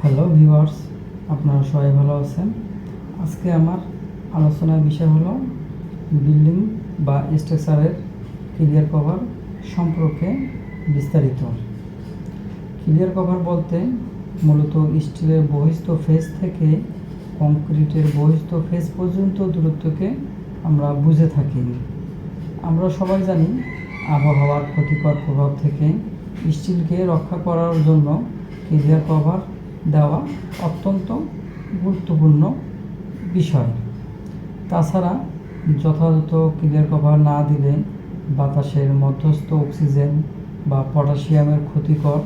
Hello viewers, আপনারা সবাই ভালো আছেন? আজকে আমার আলোচনার বিষয় হলো বিল্ডিং বা স্ট্রাকচারের ক্লিয়ার কভার সম্পর্কে বিস্তারিত। ক্লিয়ার কভার বলতে মূলত স্টিলের বহিস্থ ফেস থেকে কংক্রিটের বহিস্থ ফেস পর্যন্ত দূরত্বকে আমরা বুঝে থাকি। আমরা সবাই জানি আবহাওয়ার ক্ষতিকর প্রভাব থেকে স্টিলকে রক্ষা করার জন্য ক্লিয়ার কভার দেওয়া অত্যন্ত গুরুত্বপূর্ণ বিষয়। তাছাড়া যথাযথ ক্লিয়ার কভার না দিলে বাতাসের মধ্যস্থ অক্সিজেন বা পটাশিয়ামের ক্ষতিকর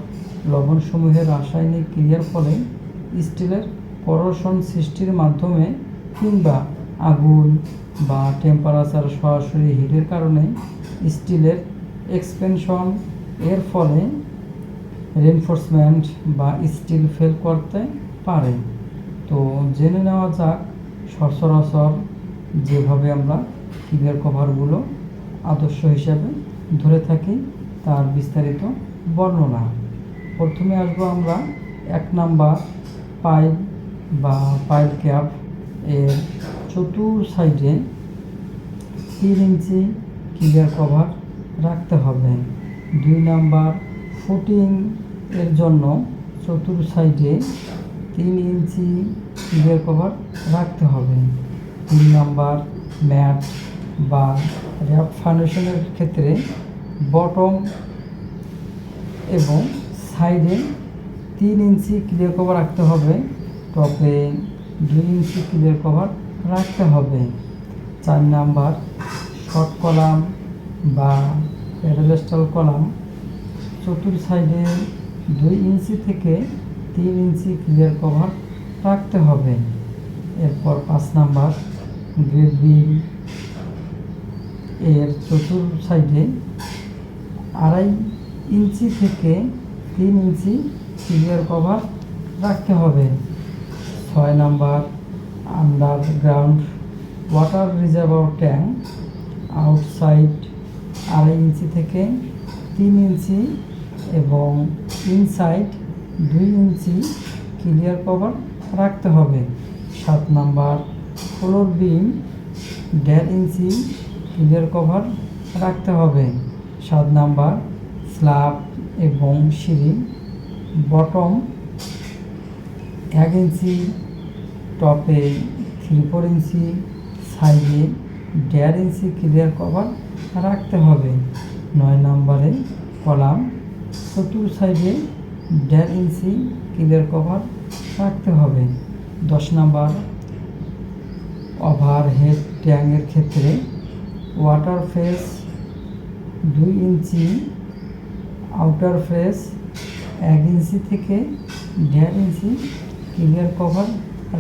লবণসমূহের রাসায়নিক ক্রিয়ার ফলে স্টিলের করোশন সৃষ্টির মাধ্যমে কিংবা আগুন বা টেম্পারেচার সরাসরি হিটের কারণে স্টিলের এক্সপেনশন এর ফলে রেনফোর্সমেন্ট বা স্টিল ফেল করতে পারে। তো জেনে নেওয়া যাক সচরাচর যেভাবে আমরা ক্লিয়ার কভারগুলো আদর্শ হিসাবে ধরে থাকি, তার বিস্তারিত বর্ণনা। প্রথমে আসব আমরা এক নাম্বার পাইপ বা পাইপ ক্যাপ এর চতুর সাইডে তিন ইঞ্চি ক্লিয়ার কভার রাখতে হবে। দুই নাম্বার ফুটিং এর জন্য চতুর সাইডে তিন ইঞ্চি ক্লিয়ার কভার রাখতে হবে। তিন নাম্বার ম্যাট বা র্যাপ ফাউন্ডেশনের ক্ষেত্রে বটম এবং সাইডে তিন ইঞ্চি ক্লিয়ার কভার রাখতে হবে। টপে দুই ইঞ্চি ক্লিয়ার কভার রাখতে হবে। চার নাম্বার শর্ট কলাম বা প্যারালেস্টাল কলাম চতুর সাইডে দুই ইঞ্চি থেকে তিন ইঞ্চি ক্লিয়ার কভার রাখতে হবে। এরপর পাঁচ নাম্বার গ্রেড বিম এর চতুর সাইডে আড়াই ইঞ্চি থেকে তিন ইঞ্চি ক্লিয়ার কভার রাখতে হবে। ছয় number underground water reservoir tank outside আড়াই ইঞ্চি থেকে তিন ইঞ্চি এবং ইনসাইড দুই ইঞ্চি ক্লিয়ার কভার রাখতে হবে। সাত নাম্বার ফ্লোর বিম দেড় ইঞ্চি ক্লিয়ার কভার রাখতে হবে। সাত নাম্বার স্ল্যাব এবং সিঁড়ি বটম এক ইঞ্চি টপে থ্রি ফোর ইঞ্চি সাইডে দেড় ইঞ্চি ক্লিয়ার কভার রাখতে হবে। নয় নম্বরে কলাম চতুর সাইডে দেড় ইঞ্চি ক্লিয়ার কভার রাখতে হবে। দশ নাম্বার ওভারহেড ট্যাঙ্কের ক্ষেত্রে ওয়াটার ফেস দুই ইঞ্চি, আউটার ফেস এক ইঞ্চি থেকে দেড় ইঞ্চি ক্লিয়ার কভার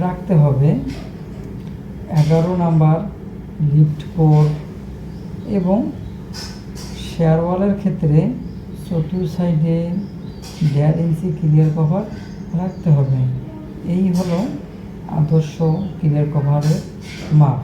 রাখতে হবে। এগারো নাম্বার লিফট কোর এবং শেয়ার ওয়ালের ক্ষেত্রে চতুর সাইডে দেড় ইঞ্চি ক্লিয়ার কভার রাখতে হবে। এই হলো আদর্শ ক্লিয়ার কভারের মাপ।